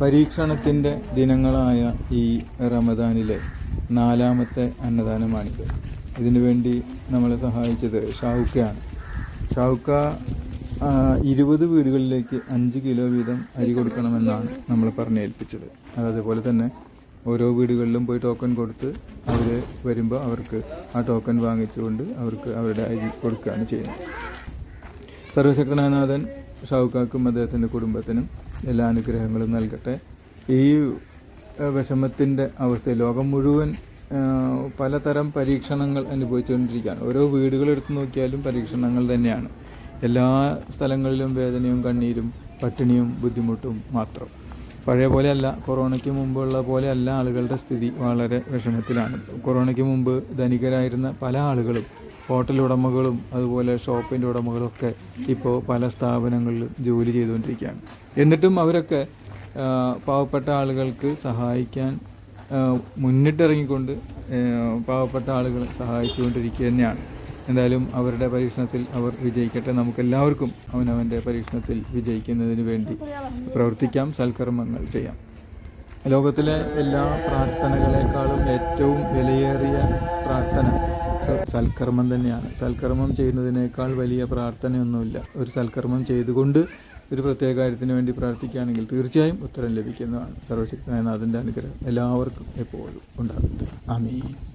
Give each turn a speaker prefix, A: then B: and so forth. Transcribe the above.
A: പരീക്ഷണത്തിന്റെ ദിനങ്ങളായ ഈ റമദാനിലെ നാലാമത്തെ അന്നദാനമാണിത് ഇതിനു വേണ്ടി നമ്മളെ സഹായിച്ചത് ഷാവുക്കയാണ് ഷാവുക്ക ആ, ഇരുപത് വീടുകളിലേക്ക് അഞ്ച് കിലോ വീതം അരി കൊടുക്കണമെന്നാണ് നമ്മൾ പറഞ്ഞേൽപ്പിച്ചത്. അതതുപോലെ തന്നെ ഓരോ വീടുകളിലും പോയി ടോക്കൺ കൊടുത്ത് അവർ വരുമ്പോൾ അവർക്ക് ആ ടോക്കൺ വാങ്ങിച്ചുകൊണ്ട് അവർക്ക് അവരുടെ അരി കൊടുക്കുകയാണ് ചെയ്യുന്നത്. സർവശക്തനാഥൻ നാഥൻ ഷാവുക്കാക്കും അദ്ദേഹത്തിന്റെ കുടുംബത്തിനും എല്ലാ അനുഗ്രഹങ്ങളും നൽകട്ടെ. ഈ വിഷമത്തിന്റെ അവസ്ഥയിൽ ലോകം മുഴുവൻ പലതരം പരീക്ഷണങ്ങൾ അനുഭവിച്ചുകൊണ്ടിരിക്കുകയാണ്. ഓരോ വീടുകൾ എടുത്തു നോക്കിയാലും പരീക്ഷണങ്ങൾ തന്നെയാണ്. എല്ലാ സ്ഥലങ്ങളിലും വേദനയും കണ്ണീരും പട്ടിണിയും ബുദ്ധിമുട്ടും മാത്രം. പഴയ പോലെയല്ല കൊറോണയ്ക്ക് മുമ്പുള്ള പോലെയല്ല ആളുകളുടെ സ്ഥിതി വളരെ വിഷമത്തിലാണ്. കൊറോണയ്ക്ക് മുമ്പ് ധനികരായിരുന്ന പല ആളുകളും ഹോട്ടൽ ഉടമകളും അതുപോലെ ഷോപ്പിന്റെ ഉടമകളും ഒക്കെ ഇപ്പോൾ പല സ്ഥാപനങ്ങളിൽ ജോലി ചെയ്തുകൊണ്ടിരിക്കുകയാണ്. എന്നിട്ടും അവരൊക്കെ പാവപ്പെട്ട ആളുകൾക്ക് സഹായിക്കാൻ മുന്നിട്ടിറങ്ങിക്കൊണ്ട് പാവപ്പെട്ട ആളുകളെ സഹായിച്ചുകൊണ്ടിരിക്കുക തന്നെയാണ്. എന്തായാലും അവരുടെ പരീക്ഷണത്തിൽ അവർ വിജയിക്കട്ടെ. നമുക്കെല്ലാവർക്കും അവനവന്റെ പരീക്ഷണത്തിൽ വിജയിക്കുന്നതിന് വേണ്ടി പ്രവർത്തിക്കാം സൽക്കർമ്മങ്ങൾ ചെയ്യാം. ലോകത്തിലെ എല്ലാ പ്രാർത്ഥനകളെക്കാളും ഏറ്റവും വിലയേറിയ സൽക്കർമ്മം തന്നെയാണ്. സൽക്കർമ്മം ചെയ്യുന്നതിനേക്കാൾ വലിയ പ്രാർത്ഥനയൊന്നുമില്ല. ഒരു സൽക്കർമ്മം ചെയ്തുകൊണ്ട് ഒരു പ്രത്യേക കാര്യത്തിന് വേണ്ടി പ്രാർത്ഥിക്കുകയാണെങ്കിൽ തീർച്ചയായും ഉത്തരം ലഭിക്കുന്നതാണ്. സർവശക്തനായ നാഥന്റെ അനുഗ്രഹം എല്ലാവർക്കും എപ്പോഴും ഉണ്ടാകട്ടെ. ആമീൻ.